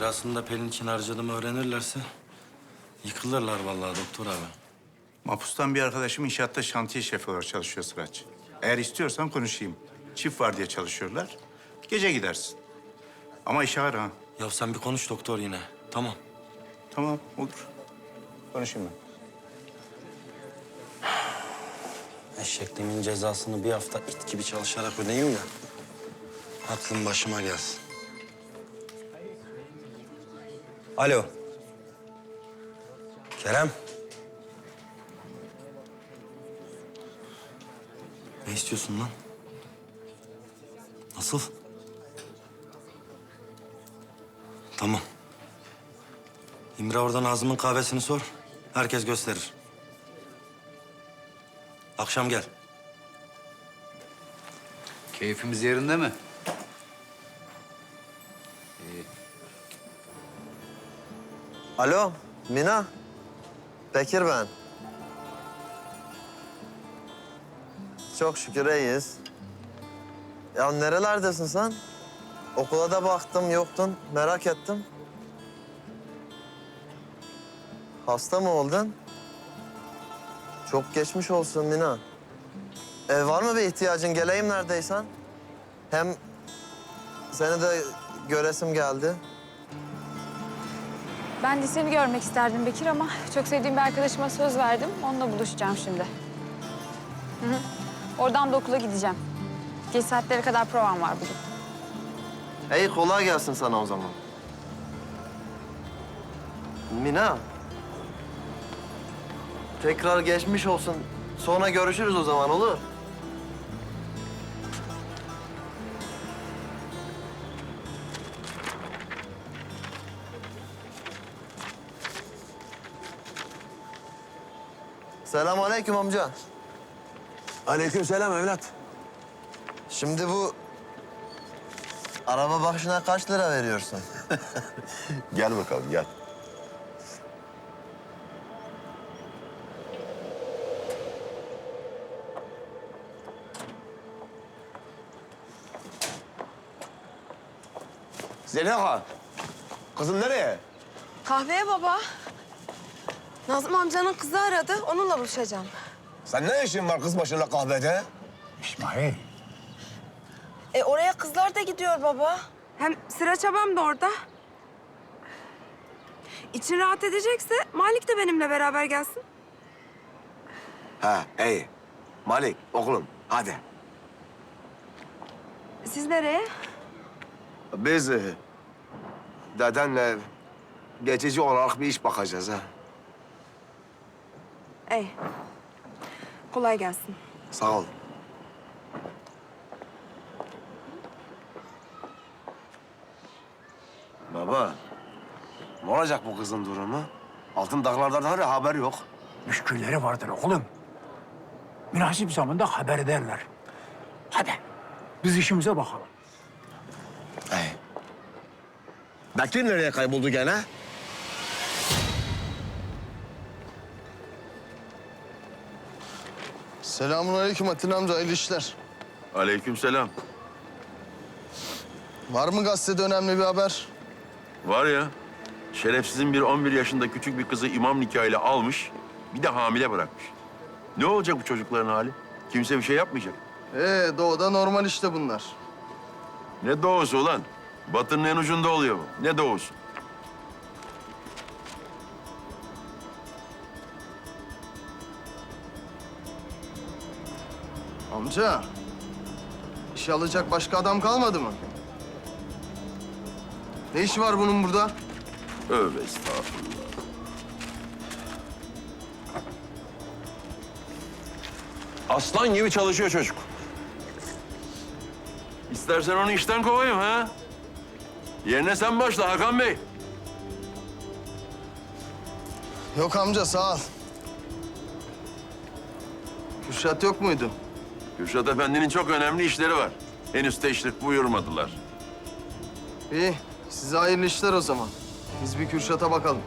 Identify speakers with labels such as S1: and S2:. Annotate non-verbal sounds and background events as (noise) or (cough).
S1: kirasını da Pelin için harcadığımı öğrenirlerse yıkılırlar vallahi doktor abi.
S2: Mapustan bir arkadaşım inşaatta şantiye şefi olarak çalışıyor Sıraç. Eğer istiyorsan konuşayım. Çift var diye çalışıyorlar. Gece gidersin. Ama işe var ha.
S1: Ya sen bir konuş doktor yine. Tamam.
S2: Tamam olur. Konuşayım ben.
S1: Eşekliğimin cezasını bir hafta it gibi çalışarak ödeyeyim de aklım başıma gelsin. Alo. Kerem. Ne istiyorsun lan? Nasıl? Tamam. İmre oradan Nazım'ın kahvesini sor. Herkes gösterir. Akşam gel.
S3: Keyfimiz yerinde mi?
S4: Alo, Mina. Bekir ben. Çok şükür iyiyiz. Ya nerelerdesin sen? Okula da baktım, yoktun. Merak ettim. Hasta mı oldun? Çok geçmiş olsun Mina. E, var mı bir ihtiyacın? Geleyim neredeysen. Hem seni de göresim geldi.
S5: Ben de seni görmek isterdim Bekir ama çok sevdiğim bir arkadaşıma söz verdim. Onunla buluşacağım şimdi. Hı hı. Oradan da okula gideceğim. Geç saatlere kadar provam var bugün.
S4: İyi kolay gelsin sana o zaman. Mina. Tekrar geçmiş olsun. Sonra görüşürüz o zaman olur. Selamünaleyküm amca.
S6: Aleykümselam evlat.
S4: Şimdi bu araba başına kaç lira veriyorsun? (laughs)
S6: Gel bakalım gel. Zeliha, kızım nereye?
S7: Kahveye baba. Nazım amcanın kızı aradı. Onunla buluşacağım.
S6: Sen ne işin var kız başına kahvede?
S8: İsmail,
S7: E oraya kızlar da gidiyor baba. Hem Sıraç abam da orada. İçin rahat edecekse Malik de benimle beraber gelsin.
S6: Ha, iyi. Malik, oğlum, hadi.
S7: Siz nereye?
S6: Biz e, dedenle geçici olarak bir iş bakacağız ha.
S7: Ey. Kolay gelsin.
S6: Sağ ol. Baba, ne olacak bu kızın durumu? Altın dağlardan hala haber yok.
S8: müşkülleri vardır oğlum. Münasip zamanda haber ederler. Hadi, biz işimize bakalım.
S6: Bekir nereye kayboldu gene?
S4: Selamünaleyküm Atin amca, hayırlı işler.
S9: Aleykümselam.
S4: Var mı gazetede önemli bir haber?
S9: Var ya, şerefsizin bir 11 yaşında küçük bir kızı imam nikahıyla almış, bir de hamile bırakmış. Ne olacak bu çocukların hali? Kimse bir şey yapmayacak.
S4: Ee, doğuda normal işte bunlar.
S9: Ne doğusu ulan? Batının en ucunda oluyor bu. Ne doğusu?
S4: Amca, işe alacak başka adam kalmadı mı? Ne işi var bunun burada?
S9: Tövbe estağfurullah. Aslan gibi çalışıyor çocuk. İstersen onu işten kovayım ha? Yerine sen başla Hakan Bey.
S4: Yok amca, sağ ol. Kürşat yok muydu?
S9: Kürşat Efendi'nin çok önemli işleri var. Henüz teşrif buyurmadılar.
S4: İyi, size hayırlı işler o zaman. Biz bir Kürşat'a bakalım.